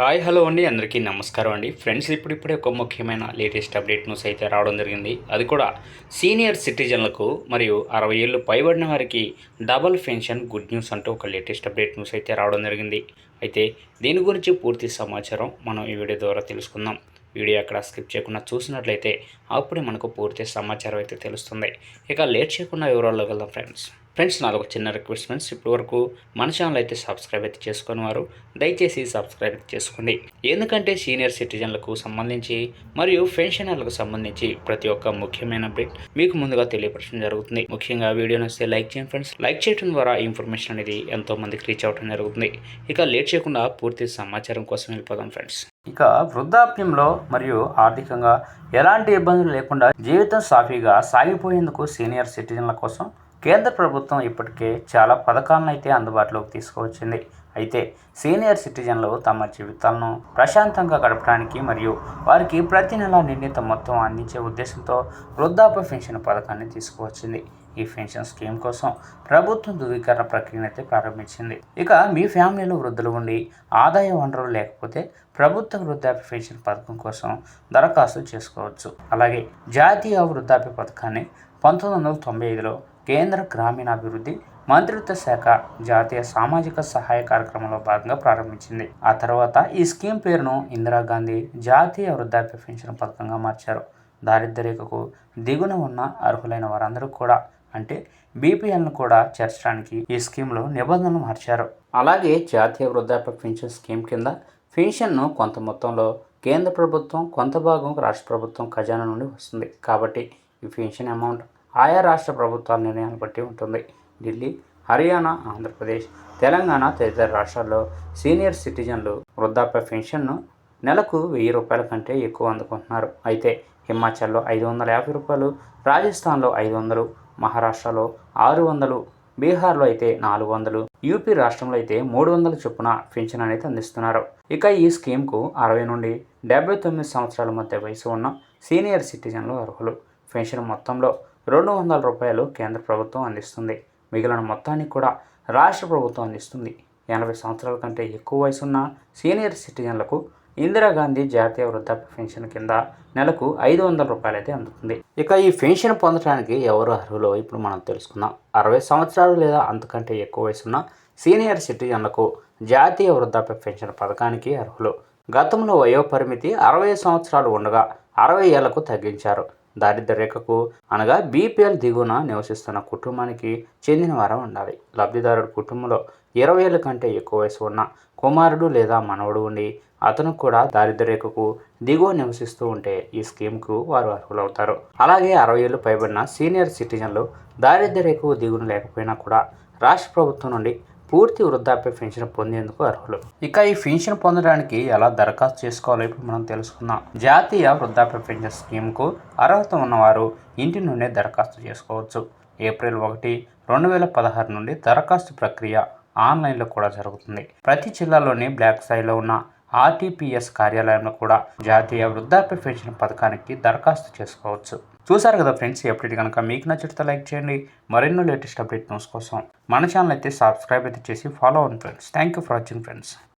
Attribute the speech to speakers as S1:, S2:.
S1: Hi hello అండి. అందరికీ నమస్కారం అండి. ఫ్రెండ్స్ ఇప్పుడిప్పుడే ఒక ముఖ్యమైన లేటెస్ట్ అప్డేట్ న్యూస్ అయితే రావడం జరిగింది. అది కూడా సీనియర్ సిటిజన్లకు మరియు అరవై ఏళ్ళు పైబడిన వారికి డబుల్ పెన్షన్ గుడ్ న్యూస్ అంటూ ఒక లేటెస్ట్ అప్డేట్ న్యూస్ అయితే రావడం జరిగింది. అయితే దీని గురించి పూర్తి సమాచారం మనం ఈ వీడియో ద్వారా తెలుసుకుందాం. వీడియో అక్కడ స్కిప్ చేయకుండా చూసినట్లయితే అప్పుడే మనకు పూర్తి సమాచారం అయితే తెలుస్తుంది. ఇక లేట్ చేయకుండా వివరాల్లో వెళ్దాం ఫ్రెండ్స్. ఫ్రెండ్స్ నాలుగు చిన్న రిక్వెస్ట్ ఫ్రెండ్స్. ఇప్పటి వరకు మన ఛానల్ అయితే సబ్స్క్రైబ్ అయితే చేసుకుని వారు దయచేసి సబ్స్క్రైబ్ అయితే చేసుకోండి. ఎందుకంటే సీనియర్ సిటిజన్లకు సంబంధించి మరియు పెన్షనర్లకు సంబంధించి ప్రతి ఒక్క ముఖ్యమైన అప్డేట్ మీకు ముందుగా తెలియపరచడం జరుగుతుంది. ముఖ్యంగా వీడియో వస్తే లైక్ చేయండి ఫ్రెండ్స్. లైక్ చేయడం ద్వారా ఇన్ఫర్మేషన్ అనేది ఎంతో మందికి రీచ్ అవ్వడం జరుగుతుంది. ఇక లేట్ చేయకుండా పూర్తి సమాచారం కోసం వెళ్ళిపోదాం ఫ్రెండ్స్. ఇక వృద్ధాప్యంలో మరియు ఆర్థికంగా ఎలాంటి ఇబ్బందులు లేకుండా జీవితం సాఫీగా సాగిపోయేందుకు సీనియర్ సిటిజన్ల కోసం కేంద్ర ప్రభుత్వం ఇప్పటికే చాలా పథకాలను అయితే అందుబాటులోకి తీసుకువచ్చింది. అయితే సీనియర్ సిటిజన్లు తమ జీవితాలను ప్రశాంతంగా గడపడానికి మరియు వారికి ప్రతి నెల నిర్ణీత మొత్తం అందించే ఉద్దేశంతో వృద్ధాప్య పెన్షన్ పథకాన్ని తీసుకువచ్చింది. ఈ పెన్షన్ స్కీమ్ కోసం ప్రభుత్వం ధృవీకరణ ప్రక్రియను అయితే ప్రారంభించింది. ఇక మీ ఫ్యామిలీలో వృద్ధులు ఉండి ఆదాయ వనరులు లేకపోతే ప్రభుత్వ వృద్ధాప్య పెన్షన్ పథకం కోసం దరఖాస్తు చేసుకోవచ్చు. అలాగే జాతీయ వృద్ధాప్య పథకాన్ని పంతొమ్మిది వందల తొంభై ఐదులో కేంద్ర గ్రామీణాభివృద్ధి మంత్రిత్వ శాఖ జాతీయ సామాజిక సహాయ కార్యక్రమంలో భాగంగా ప్రారంభించింది. ఆ తర్వాత ఈ స్కీమ్ పేరును ఇందిరాగాంధీ జాతీయ వృద్ధాప్య పెన్షన్ పథకంగా మార్చారు. దారిద్ర్యకు దిగున ఉన్న అర్హులైన వారందరూ కూడా అంటే బీపీఎల్ను కూడా చేర్చడానికి ఈ స్కీమ్లో నిబంధనలు మార్చారు. అలాగే జాతీయ వృద్ధాప్య పెన్షన్ స్కీమ్ కింద పెన్షన్ను కొంత మొత్తంలో కేంద్ర ప్రభుత్వం కొంత భాగం రాష్ట్ర ప్రభుత్వం ఖజానా నుండి వస్తుంది. కాబట్టి ఈ పెన్షన్ అమౌంట్ ఆయా రాష్ట్ర ప్రభుత్వాల నిర్ణయాన్ని బట్టి ఉంటుంది. ఢిల్లీ హర్యానా ఆంధ్రప్రదేశ్ తెలంగాణ తదితర రాష్ట్రాల్లో సీనియర్ సిటిజన్లు వృద్ధాప్య పెన్షన్ను నెలకు వెయ్యి రూపాయల కంటే ఎక్కువ అందుకుంటున్నారు. అయితే హిమాచల్లో ఐదు వందల యాభై రూపాయలు రాజస్థాన్లో ఐదు వందలు మహారాష్ట్రలో ఆరు వందలు బీహార్లో అయితే నాలుగు వందలు యూపీ రాష్ట్రంలో అయితే మూడు వందల చొప్పున పెన్షన్ అనేది అందిస్తున్నారు. ఇక ఈ స్కీమ్కు అరవై నుండి డెబ్బై తొమ్మిది సంవత్సరాల మధ్య వయసు ఉన్న సీనియర్ సిటిజన్లు అర్హులు. పెన్షన్ మొత్తంలో రెండు వందల రూపాయలు కేంద్ర ప్రభుత్వం అందిస్తుంది. మిగిలిన మొత్తాన్ని కూడా రాష్ట్ర ప్రభుత్వం అందిస్తుంది. ఎనభై సంవత్సరాల కంటే ఎక్కువ వయసున్న సీనియర్ సిటిజన్లకు ఇందిరాగాంధీ జాతీయ వృద్ధాప్య పెన్షన్ కింద నెలకు ఐదు వందల రూపాయలు అయితే అందుతుంది. ఇక ఈ పెన్షన్ పొందడానికి ఎవరు అర్హులో? ఇప్పుడు మనం తెలుసుకుందాం. అరవై సంవత్సరాలు లేదా అంతకంటే ఎక్కువ వయసున్న సీనియర్ సిటిజన్లకు జాతీయ వృద్ధాప్య పెన్షన్ పథకానికి అర్హులు. గతంలో వయోపరిమితి అరవై సంవత్సరాలు ఉండగా అరవై ఏళ్ళకు తగ్గించారు. దారిద్ర రేఖకు అనగా బీపీఎల్ దిగువన నివసిస్తున్న కుటుంబానికి చెందిన వారం ఉండాలి. లబ్ధిదారుడు కుటుంబంలో ఇరవై ఏళ్ళ కంటే ఎక్కువ వయసు ఉన్న కుమారుడు లేదా మనవడు ఉండి అతను కూడా దారిద్ర్యకు రేఖకు దిగువ నివసిస్తూ ఉంటే ఈ స్కీమ్కు వారు అర్హులవుతారు. అలాగే అరవై ఏళ్ళు పైబడిన సీనియర్ సిటిజన్లు దారిద్ర్యకు రేఖకు దిగున లేకపోయినా కూడా రాష్ట్ర ప్రభుత్వం నుండి పూర్తి వృద్ధాప్య పెన్షన్ పొందేందుకు అర్హులు. ఇక ఈ పెన్షన్ పొందడానికి ఎలా దరఖాస్తు చేసుకోవాలో ఇప్పుడు మనం తెలుసుకుందాం. జాతీయ వృద్ధాప్య పెన్షన్ స్కీమ్కు అర్హత ఉన్నవారు ఇంటి నుండే దరఖాస్తు చేసుకోవచ్చు. ఏప్రిల్ ఒకటి రెండు వేల పదహారు నుండి దరఖాస్తు ప్రక్రియ ఆన్లైన్లో కూడా జరుగుతుంది. ప్రతి జిల్లాలోని బ్లాక్ స్థాయిలో ఉన్న ఆర్టీపీఎస్ కార్యాలయంలో కూడా జాతీయ వృద్ధాప్య పెన్షన్ పథకానికి దరఖాస్తు చేసుకోవచ్చు. చూసారు కదా ఫ్రెండ్స్ ఈ అప్డేట్ కనుక మీకు నచ్చితే లైక్ చేయండి. మరెన్నో లేటెస్ట్ అప్డేట్ న్యూస్ కోసం మన ఛానల్ అయితే సబ్స్క్రైబ్ అయితే చేసి ఫాలో అవ్వండి friends. Thank you for watching friends